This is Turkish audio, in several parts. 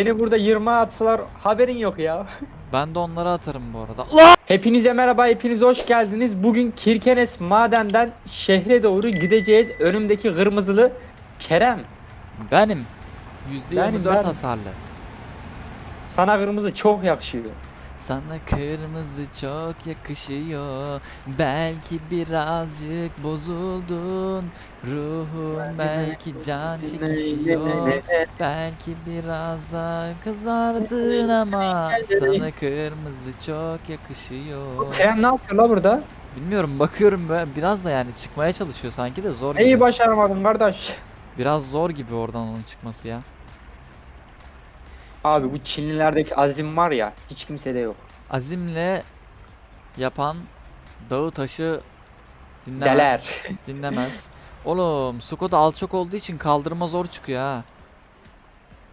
Beni burada 20 atsalar haberin yok ya. Ben de onlara atarım bu arada. La! Hepinize merhaba, hepiniz hoş geldiniz. Bugün Kirkenes madenden şehre doğru gideceğiz. Önümdeki kırmızılı Kerem. Benim. Benim, %24 ben. hasarlı. Sana kırmızı çok yakışıyor. Sana kırmızı çok yakışıyor. Belki birazcık bozuldun. Ruhun belki can çekişiyor. Belki biraz da kızardın ama sana kırmızı çok yakışıyor. Kerem ne yapıyor la burada? Bilmiyorum bakıyorum ben biraz da yani çıkmaya çalışıyor sanki de zor Neyi gibi. başaramadın kardeş? Biraz zor gibi oradan onun çıkması ya. Abi bu Çinlilerdeki azim var ya hiç kimsede yok. Azimle yapan dağı taşı dinlemez. Deler. dinlemez. Oğlum Skoda alçak olduğu için kaldırma zor çıkıyor ha.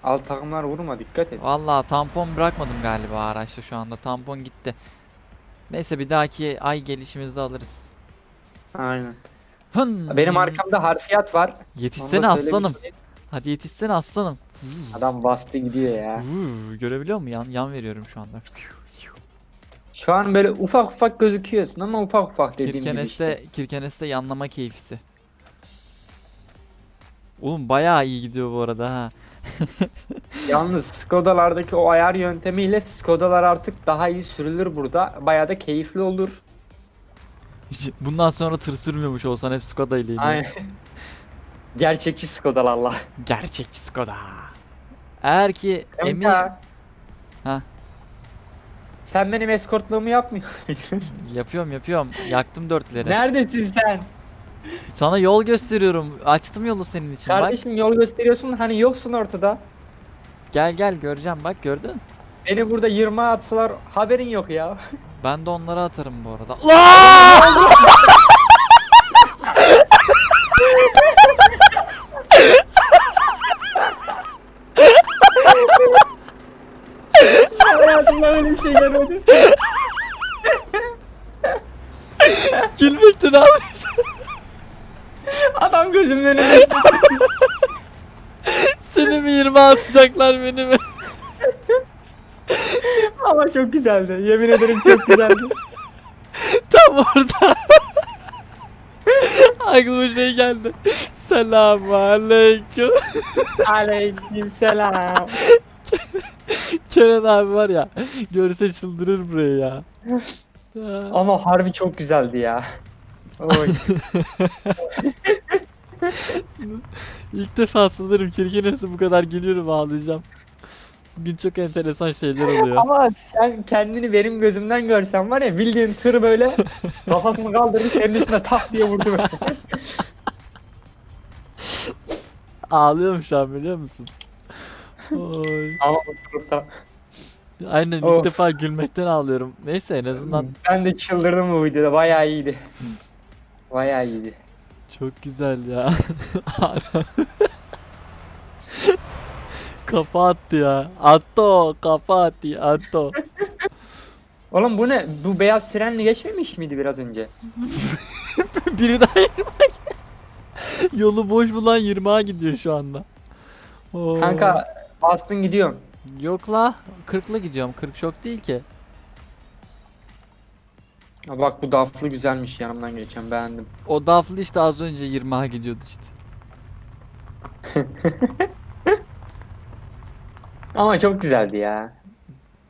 Alt takımlar vurma dikkat et. Vallahi tampon bırakmadım galiba araçta şu anda. Tampon gitti. Neyse bir dahaki ay gelişimizde alırız. Aynen. Hın. Benim arkamda harfiyat var. Yetişsene aslanım. söylemek Hadi yetişsene aslanım. Adam bastı gidiyor ya. Vuu, Görebiliyor musun? Yan, yan veriyorum şu anda. Şu an böyle ufak ufak gözüküyorsun ama ufak ufak dediğim gibi Kirkenes'te, işte. Kirkenes'te yanlama keyfisi. Oğlum bayağı iyi gidiyor bu arada ha. Yalnız Skoda'lardaki o ayar yöntemiyle Skoda'lar artık daha iyi sürülür burada. Bayağı da keyifli olur. Hiç- Bundan sonra tır sürmüyormuş olsan hep Skoda ile iniyor. Aynen. Gerçekçi Skoda'larla. Gerçekçi Skoda. Eğer ki emin... Kanka, Ha Sen benim eskortluğumu yapmıyorsun. yapıyorum yapıyorum. Yaktım dörtleri. Neredesin sen? Sana yol gösteriyorum. Açtım yolu senin için bak. Kardeşim yol gösteriyorsun hani yoksun ortada. Gel gel göreceğim bak gördün. Beni burada 20 atsalar haberin yok ya. Ben de onlara atarım bu arada. Hayatımda öyle bir şey görmedim. Gülmekten ağlıyorsun. Adam gözümün önüne düştü. Seni mi 20 asacaklar beni mi? Ama çok güzeldi. Yemin ederim çok güzeldi. Tam orada. Aklıma şey geldi. Selamun aleyküm. Aleyküm selam. Kenan abi var ya. Görse çıldırır buraya ya. Ama harbi çok güzeldi ya. Oy. İlk defa sanırım Kirkenes'e bu kadar gülüyorum ağlayacağım. Bugün çok enteresan şeyler oluyor. Ama sen kendini benim gözümden görsen var ya bildiğin tır böyle kafasını kaldırdı senin üstüne tak diye vurdu böyle. Ağlıyorum şu an biliyor musun? Oy. Ama bu tırta. Aynen ilk Of. defa gülmekten ağlıyorum. Neyse en azından Ben de çıldırdım bu videoda bayağı iyiydi. Bayağı iyiydi. çok güzel ya. Kafa attı ya. Attı o kafa attı attı o. Oğlum bu ne? Bu beyaz trenle geçmemiş miydi biraz önce? Biri daha 20'a Yolu boş bulan 20'a gidiyor şu anda. Oo. Kanka bastın gidiyorsun. Yok la 40'la gidiyorum. 40 çok değil ki. Ha bak bu daflı güzelmiş yanımdan geçen beğendim. O daflı işte az önce 20'a gidiyordu işte. Ama çok güzeldi ya.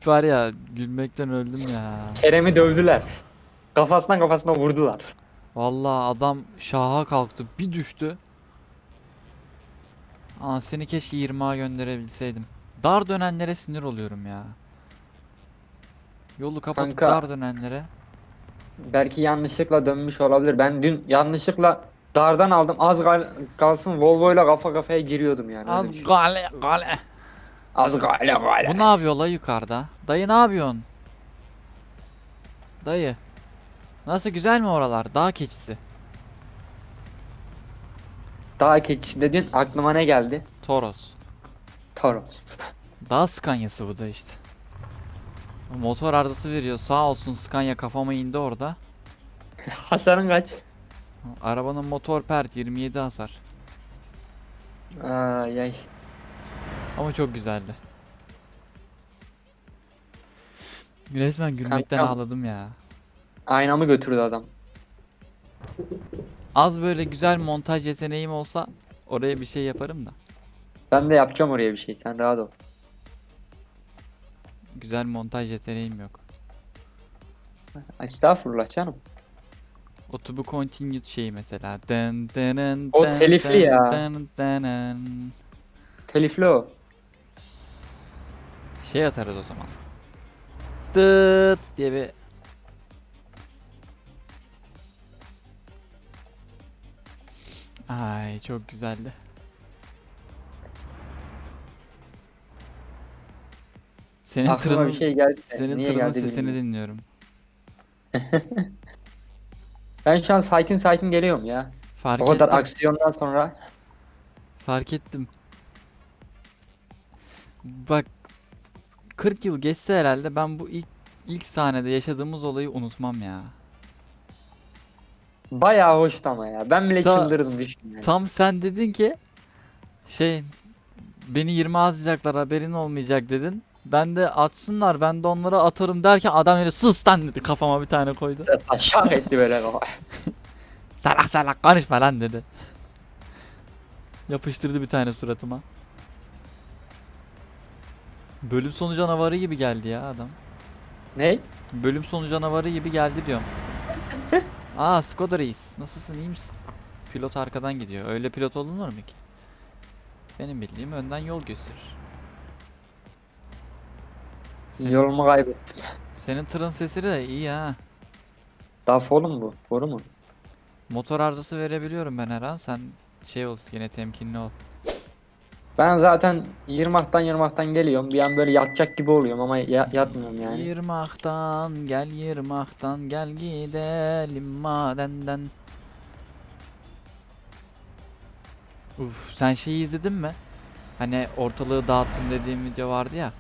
Var ya gülmekten öldüm ya. Kerem'i dövdüler. Kafasından kafasına vurdular. Vallahi adam şaha kalktı bir düştü. Aa seni keşke 20'a gönderebilseydim. Dar dönenlere sinir oluyorum ya. Yolu kapatıp Kanka. dar dönenlere. Belki yanlışlıkla dönmüş olabilir. Ben dün yanlışlıkla dardan aldım. Az kal- kalsın Volvo ile kafa kafaya giriyordum yani. öyle Az düşün. gale gale. Az gale gale. Bu ne yapıyor la yukarıda? Dayı ne yapıyorsun? Dayı. Nasıl güzel mi oralar? Dağ keçisi. Dağ keçisi dedin aklıma ne geldi? Toros. Toros. Dağ Scania'sı bu da işte. Motor arızası veriyor. Sağ olsun Scania kafama indi orada. Hasarın kaç? Arabanın motor pert 27 hasar. Ay ay. Ama çok güzeldi. Resmen gülmekten Kankam. ağladım ya. Aynamı götürdü adam. Az böyle güzel montaj yeteneğim olsa oraya bir şey yaparım da. Ben de yapacağım oraya bir şey. Sen rahat ol. Güzel montaj yeteneğim yok. Estağfurullah canım. O to be continued şeyi mesela. Dın dın O dın telifli dın ya. dın dın dın. Telifli o. Şey atarız o zaman. Dıt diye bir Ay çok güzeldi. Senin Aklıma tırının, bir şey geldi. de senin Niye tırının geldi sesini bilmiyorum. dinliyorum. Ben şu an sakin sakin geliyorum ya. Fark o kadar ettim. aksiyondan sonra. Fark ettim. Bak 40 yıl geçse herhalde ben bu ilk ilk sahnede yaşadığımız olayı unutmam ya. Bayağı hoştu ama ya. Ben bile Ta- çıldırdım düşün yani. Tam sen dedin ki şey beni 20 atacaklar haberin olmayacak dedin. Ben de atsınlar ben de onlara atarım derken adam yine sus lan dedi kafama bir tane koydu. Aşağı etti böyle kafa. Salak salak konuşma lan dedi. Yapıştırdı bir tane suratıma. Bölüm sonu canavarı gibi geldi ya adam. ne? Bölüm sonu canavarı gibi geldi diyorum. Aa Skoda Reis. Nasılsın iyi misin? Pilot arkadan gidiyor. Öyle pilot olunur mu ki? Benim bildiğim önden yol gösterir. Senin, Yolumu kaybettim. senin tırın sesi de iyi ha. Daf oğlum bu. Doğru mu? Motor arızası verebiliyorum ben her an. Sen şey ol yine temkinli ol. Ben zaten yırmaktan yırmaktan geliyorum. Bir an böyle yatacak gibi oluyorum ama ya- yatmıyorum yani. Yırmaktan gel yırmaktan gel gidelim madenden. Uf sen şeyi izledin mi? Hani ortalığı dağıttım dediğim video vardı ya.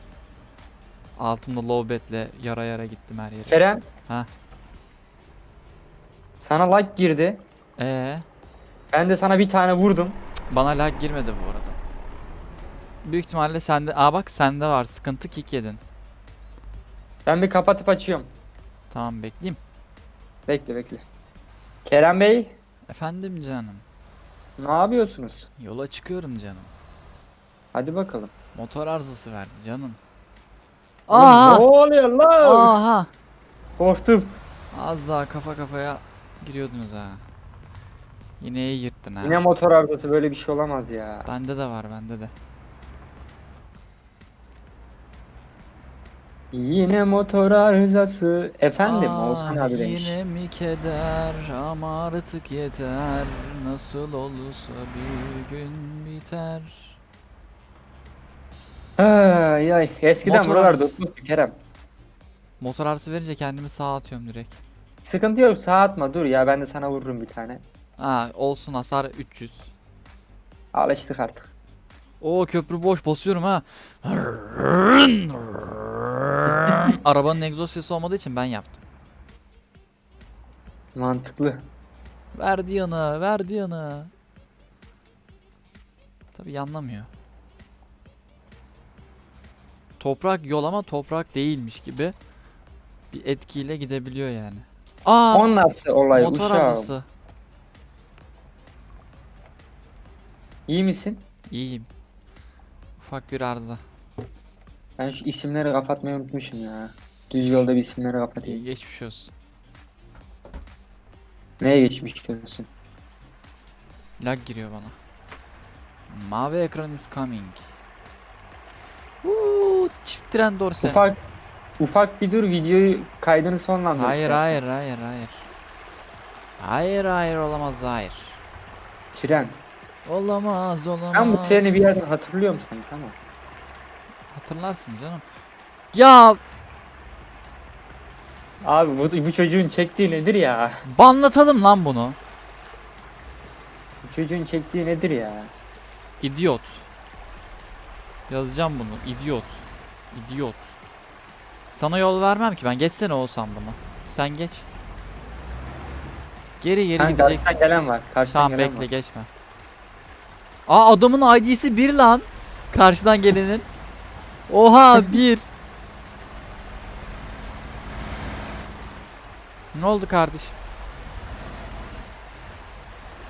Altımda lowbetle yara yara gittim her yere. Kerem. Ha. Sana like girdi. Ee, Ben de sana bir tane vurdum. bana lag girmedi bu arada. Büyük ihtimalle sende. Aa bak sende var. Sıkıntı kick yedin. Ben bir kapatıp açıyorum. Tamam bekleyeyim. Bekle bekle. Kerem Bey. Efendim canım. Ne yapıyorsunuz? Yola çıkıyorum canım. Hadi bakalım. Motor arızası verdi canım. Aha! Ne oluyor lan? Aha! Korktum. Az daha kafa kafaya giriyordunuz ha. Yine iyi yırttın ha. Yine motor arızası böyle bir şey olamaz ya. Bende de var bende de. Yine motor arızası. Efendim Ah, Oğuzhan abi demiş. Yine mi keder ama artık yeter. Nasıl olursa bir gün biter. Ay ay eskiden Motor buralar arızası. dostluktu Kerem. Motor arızası verince kendimi sağa atıyorum direkt. Sıkıntı yok sağa atma dur ya ben de sana vururum bir tane. Ha olsun hasar 300. Alıştık artık. Oo köprü boş basıyorum ha. Arabanın egzoz sesi olmadığı için ben yaptım. Mantıklı. Verdi yana, verdi yana. Tabi yanlamıyor. Toprak yol ama toprak değilmiş gibi bir etkiyle gidebiliyor yani. Aa, O nasıl olay motor uşağım? arızası. İyi misin? İyiyim. Ufak bir arıza. Ben şu isimleri kapatmayı unutmuşum ya. Düz yolda bir isimleri İyi kapatayım. geçmiş olsun. Neye geçmiş diyorsun? Lag giriyor bana. Mavi ekran is coming. Dorse. Ufak ufak bir dur videoyu kaydını sonlandır. Hayır istersen. hayır hayır hayır. Hayır hayır olamaz hayır. Tren. Olamaz olamaz. Ben bu treni bir yerden hatırlıyorum sanki ama. Hatırlarsın canım. Ya Abi bu, bu çocuğun çektiği nedir ya? banlatalım lan bunu. Bu çocuğun çektiği nedir ya? İdiot. Yazacağım bunu. İdiot. İdiot. Sana yol vermem ki ben. Geçsene olsam bunu. Sen geç. Geri geri Ha, gideceksin. karşıdan gelen var. Karşıdan Tamam gelen bekle var. geçme. Aa adamın ID'si 1 lan. Karşıdan gelenin. Oha 1. Ne oldu kardeşim?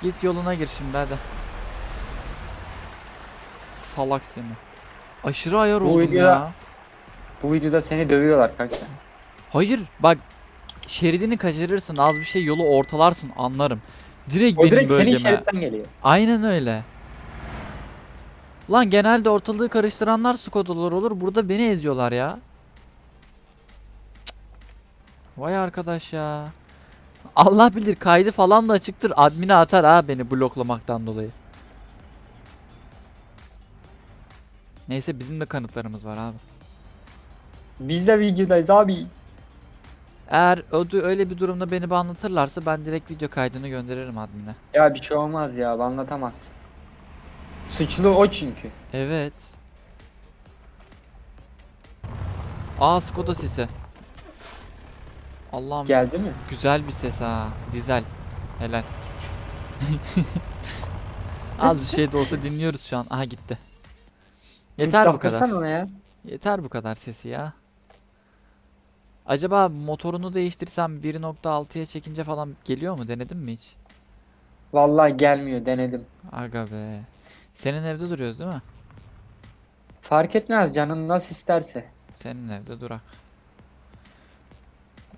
Git yoluna gir şimdi hadi. Salak seni. Aşırı ayar Bu oldum videoda- ya. Bu videoda seni dövüyorlar kanka. Hayır bak şeridini kaçırırsın az bir şey yolu ortalarsın anlarım. Direkt O benim direkt senin bölgeme. şeritten geliyor. Aynen öyle. Lan genelde ortalığı karıştıranlar Skodalar olur. Burada beni eziyorlar ya. Vay arkadaş ya. Allah bilir kaydı falan da açıktır. Admine atar ha beni bloklamaktan dolayı. Neyse bizim de kanıtlarımız var abi. Biz de videodayız abi. Eğer ödü öyle bir durumda beni anlatırlarsa ben direkt video kaydını gönderirim admine. Ya bir şey olmaz ya anlatamaz. Suçlu o çünkü. Evet. Aa Skoda sesi. Allah'ım Geldi mi? güzel bir ses ha. Dizel. Helal. Az bir şey de olsa dinliyoruz şu an. Aha gitti. Yeter bu kadar. Ona ya. Yeter bu kadar sesi ya. Acaba motorunu değiştirsem 1.6'ya çekince falan geliyor mu? Denedin mi hiç? Vallahi gelmiyor denedim. Aga be. Senin evde duruyoruz değil mi? Fark etmez canın nasıl isterse. Senin evde durak.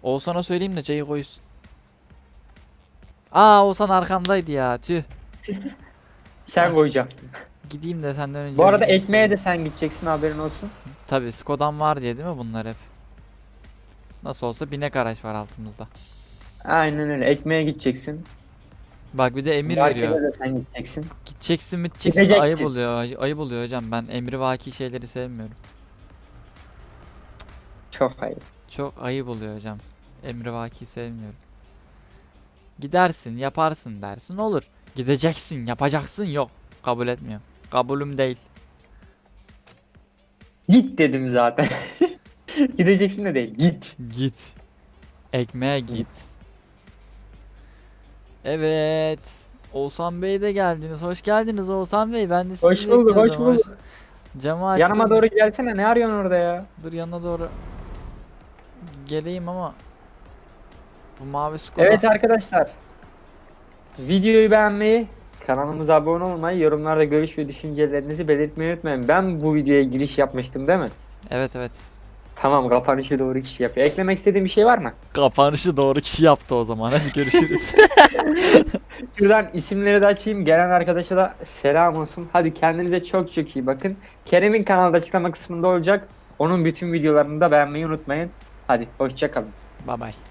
Oğuzhan'a söyleyeyim de çayı koysun. Aa Oğuzhan arkamdaydı ya tüh. Sen koyacaksın. Gideyim de senden önce. Bu arada ekmeğe de sen gideceksin haberin olsun. Tabi Skoda'm var diye değil mi bunlar hep? Nasıl olsa binek araç var altımızda. Aynen öyle ekmeğe gideceksin. Bak bir de emir Markete veriyor. de sen gideceksin. Gideceksin mi gideceksin Gideceksin. ayıp oluyor. ay- Ayıp oluyor hocam ben emri vaki şeyleri sevmiyorum. Çok hayır. Çok ayıp oluyor hocam. Emri vaki sevmiyorum. Gidersin yaparsın dersin olur. Gideceksin yapacaksın yok. Kabul etmiyorum. Kabulüm değil. Git dedim zaten. Gideceksin de değil git. Git. Ekmeğe git. Evet. Oğuzhan Bey de geldiniz. Hoş geldiniz Oğuzhan Bey. Ben de sizi Hoş bulduk hoş bekliyordum. bulduk. Camı açtım. Yanıma doğru gelsene ne arıyorsun orada ya? Dur yanına doğru geleyim ama bu mavi Skoda. Evet arkadaşlar. Videoyu beğenmeyi, kanalımıza abone olmayı, yorumlarda görüş ve düşüncelerinizi belirtmeyi unutmayın. Ben bu videoya giriş yapmıştım değil mi? Evet evet. Tamam kapanışı doğru kişi yapıyor. Eklemek istediğin bir şey var mı? Kapanışı doğru kişi yaptı o zaman. Hadi görüşürüz. Şuradan isimleri de açayım. Gelen arkadaşa da selam olsun. Hadi kendinize çok çok iyi bakın. Kerem'in kanalda açıklama kısmında olacak. Onun bütün videolarını da beğenmeyi unutmayın. Hadi hoşça kalın. bye bye.